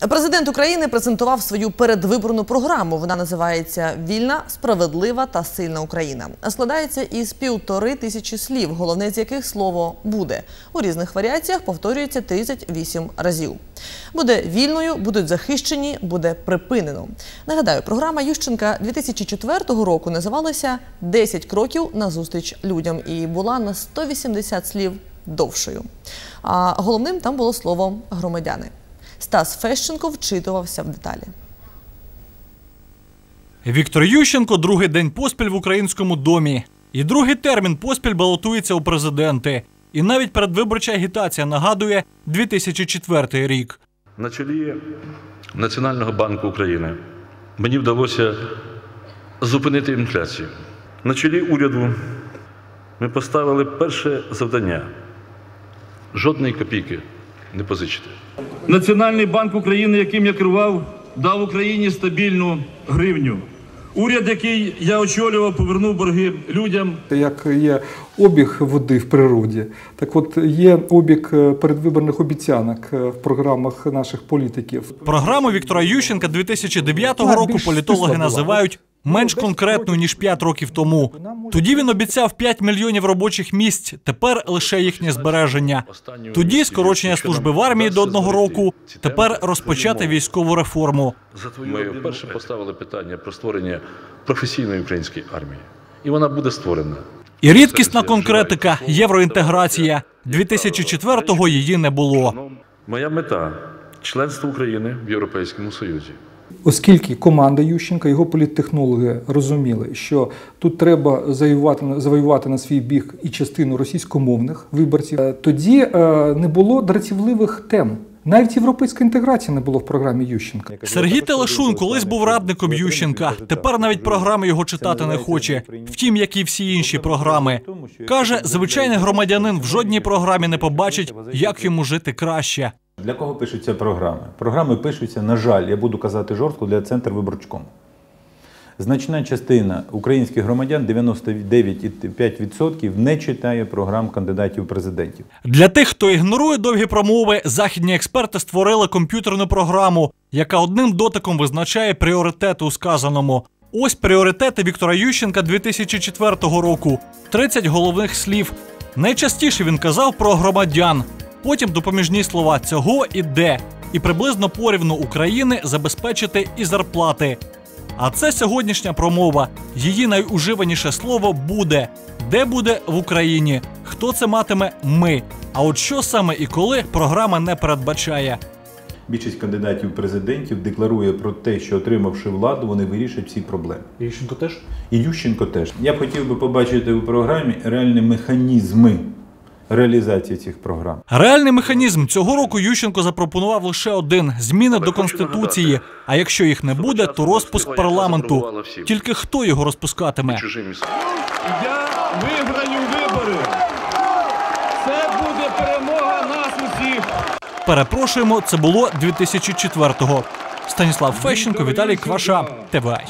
Президент України презентував свою передвиборну програму. Вона називається Вільна, справедлива та сильна Україна. Складається із півтори тисячі слів, головне з яких слово буде. У різних варіаціях повторюється 38 разів. Буде вільною, будуть захищені, буде припинено. Нагадаю, програма Ющенка 2004 року називалася «10 кроків назустріч людям і була на 180 слів довшою. А головним там було слово громадяни. Стас Фещенко вчитувався в деталі. Віктор Ющенко другий день поспіль в українському домі. І другий термін поспіль балотується у президенти. І навіть передвиборча агітація нагадує 2004 рік. На чолі Національного банку України мені вдалося зупинити інфляцію. На чолі уряду ми поставили перше завдання жодної копійки не позичити. Національний банк України, яким я керував, дав Україні стабільну гривню. Уряд, який я очолював, повернув борги людям. Як є обіг води в природі, так от є обіг е, передвиборних обіцянок е, в програмах наших політиків. Програму Віктора Ющенка 2009 Так, року політологи називають менш конкретною ніж 5 років тому. Тоді він обіцяв 5 мільйонів робочих місць. Тепер лише їхнє збереження. Тоді скорочення служби в армії до одного року. Тепер розпочати військову реформу. Ми вперше поставили питання про створення професійної української армії. І вона буде створена. І рідкісна конкретика євроінтеграція. 2004-го її не було. Моя мета членство України в Європейському Союзі. Оскільки команда Ющенка, його політтехнологи розуміли, що тут треба завоювати, завоювати на свій біг і частину російськомовних виборців, е, тоді е, не було дратівливих тем. Навіть європейська інтеграція не було в програмі Ющенка. Сергій Телешун колись був радником Ющенка. Тепер навіть програми його читати не хоче. Втім, як і всі інші програми. Каже, звичайний громадянин в жодній програмі не побачить, як йому жити краще. Для кого пишуться програми? Програми пишуться, на жаль, я буду казати жорстко, для центр виборчком. Значна частина українських громадян, 99,5%, не читає програм кандидатів президентів. Для тих, хто ігнорує довгі промови, західні експерти створили комп'ютерну програму, яка одним дотиком визначає пріоритети у сказаному. Ось пріоритети Віктора Ющенка 2004 року. 30 головних слів. Найчастіше він казав про громадян. Потім допоміжні слова цього і де. І приблизно порівну України забезпечити і зарплати. А це сьогоднішня промова. Її найуживаніше слово буде. Де буде в Україні? Хто це матиме? Ми. А от що саме і коли програма не передбачає. Більшість кандидатів президентів декларує про те, що отримавши владу, вони вирішать всі проблеми. Ющенко теж? І Ющенко теж. Я б хотів би побачити у програмі реальні механізми реалізації цих програм. Реальний механізм цього року Ющенко запропонував лише один зміни до конституції. А якщо їх не буде, то розпуск парламенту. Тільки хто його розпускатиме? Я виграю вибори. Це буде перемога нас усіх. Перепрошуємо, це було 2004-го. Станіслав Фещенко, Віталій Кваша, ТВА.